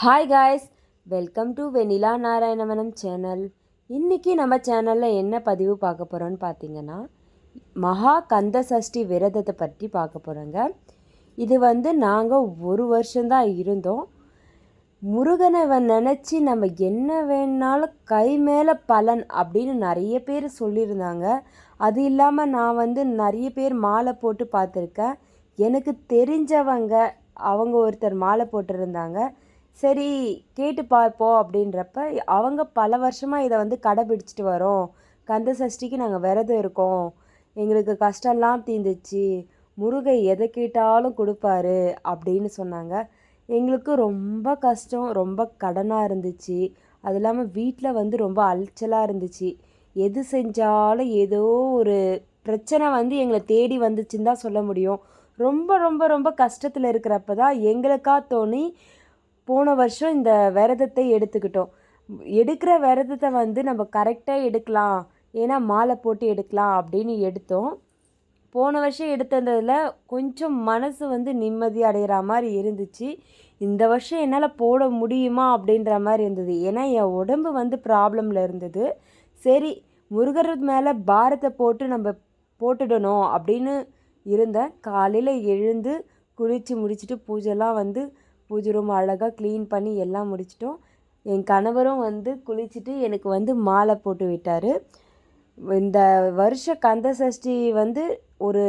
Hi guys welcome to Vennila Narayanavanam channel இன்றைக்கி நம்ம சேனலில் என்ன பதிவு பார்க்க போகிறோன்னு பார்த்தீங்கன்னா மகா கந்த சஷ்டி விரதத்தை பற்றி பார்க்க போகிறோங்க இது வந்து நாங்கள் ஒரு வருஷம்தான் இருந்தோம். முருகனை நினச்சி நம்ம என்ன வேணாலும் கை மேலே பலன் அப்படின்னு நிறைய பேர் சொல்லியிருந்தாங்க. அது இல்லாமல் நான் வந்து நிறைய பேர் மாலை போட்டு பார்த்துருக்கேன். எனக்கு தெரிஞ்சவங்க அவங்க ஒருத்தர் மாலை போட்டிருந்தாங்க. சரி கேட்டு பார்ப்போம் அப்படின்றப்ப அவங்க பல வருஷமாக இதை வந்து கடைபிடிச்சிட்டு வரோம். கந்த சஷ்டிக்கு நாங்கள் விரதம் இருக்கோம். எங்களுக்கு கஷ்டம்லாம் தீந்துச்சு முருகை எதை கேட்டாலும் கொடுப்பாரு அப்படின்னு சொன்னாங்க. எங்களுக்கு ரொம்ப கஷ்டம் ரொம்ப கடனாக இருந்துச்சு. அது இல்லாமல் வீட்டில் வந்து ரொம்ப அலைச்சலாக இருந்துச்சு. எது செஞ்சாலும் ஏதோ ஒரு பிரச்சனை வந்து எங்களை தேடி வந்துச்சுன்னு தான் சொல்ல முடியும். ரொம்ப ரொம்ப ரொம்ப கஷ்டத்தில் இருக்கிறப்ப தான் எங்களுக்கா தோணி போன வருஷம் இந்த விரதத்தை எடுத்துக்கிட்டோம். எடுக்கிற விரதத்தை வந்து நம்ம கரெக்டாக எடுக்கலாம். ஏன்னா மாலை போட்டு எடுக்கலாம் அப்படின்னு எடுத்தோம். போன வருஷம் எடுத்ததில் கொஞ்சம் மனசு வந்து நிம்மதி அடைகிற மாதிரி இருந்துச்சு. இந்த வருஷம் என்னால் போட முடியுமா அப்படின்ற மாதிரி இருந்தது. ஏன்னா என் உடம்பு வந்து ப்ராப்ளமில் இருந்தது. சரி முருகர் மேலே பாரத்தை போட்டு நம்ம போட்டுடணும் அப்படின்னு இருந்தேன். காலையில் எழுந்து குளித்து முடிச்சுட்டு பூஜைலாம் வந்து பூஜை ரூம் அழகாக க்ளீன் பண்ணி எல்லாம் முடிச்சிட்டோம். என் கணவரும் வந்து குளிச்சுட்டு எனக்கு வந்து மாலை போட்டு விட்டார். இந்த வருஷ கந்த சஷ்டி வந்து ஒரு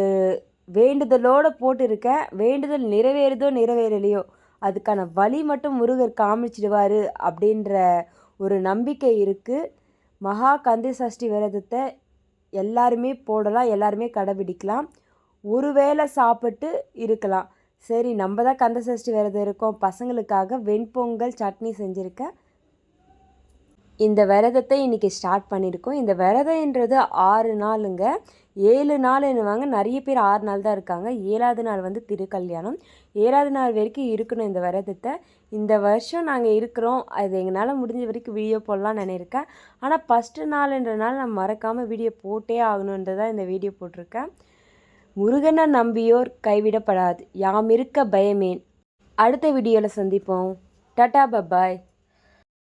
வேண்டுதலோடு போட்டிருக்கேன். வேண்டுதல் நிறைவேறுதோ நிறைவேறலையோ அதுக்கான வழி மட்டும் முருகர் காமிச்சிடுவார் அப்படின்ற ஒரு நம்பிக்கை இருக்குது மகா கந்த சஷ்டி விரதத்தை எல்லாருமே போடலாம் எல்லாருமே கடைபிடிக்கலாம் ஒரு வேளை சாப்பிட்டு இருக்கலாம். சரி நம்ம தான் கந்த சஷ்டி விரதம் இருக்கோம். பசங்களுக்காக வெண்பொங்கல் சட்னி செஞ்சுருக்கேன் இந்த விரதத்தை இன்றைக்கி ஸ்டார்ட் பண்ணியிருக்கோம் இந்த விரதன்றது ஆறு நாளுங்க. ஏழு நாள் என்னவாங்க நிறைய பேர் ஆறு நாள் தான் இருக்காங்க. ஏழாவது நாள் வந்து திருக்கல்யாணம். ஏழாவது நாள் வரைக்கும் இருக்கணும் இந்த விரதத்தை. இந்த வருஷம் நாங்கள் இருக்கிறோம். அது எங்களால் முடிஞ்ச வரைக்கும் வீடியோ போடலாம்னு நினையிருக்கேன். ஆனால் ஃபஸ்ட்டு நாள்ன்றனால நான் மறக்காமல் வீடியோ போட்டே ஆகணுன்றதான் இந்த வீடியோ போட்டிருக்கேன். முருகனை நம்பியோர் கைவிடப்படாது. யாம் இருக்க பயமேன். அடுத்த வீடியோவில் சந்திப்போம். Tata bye bye.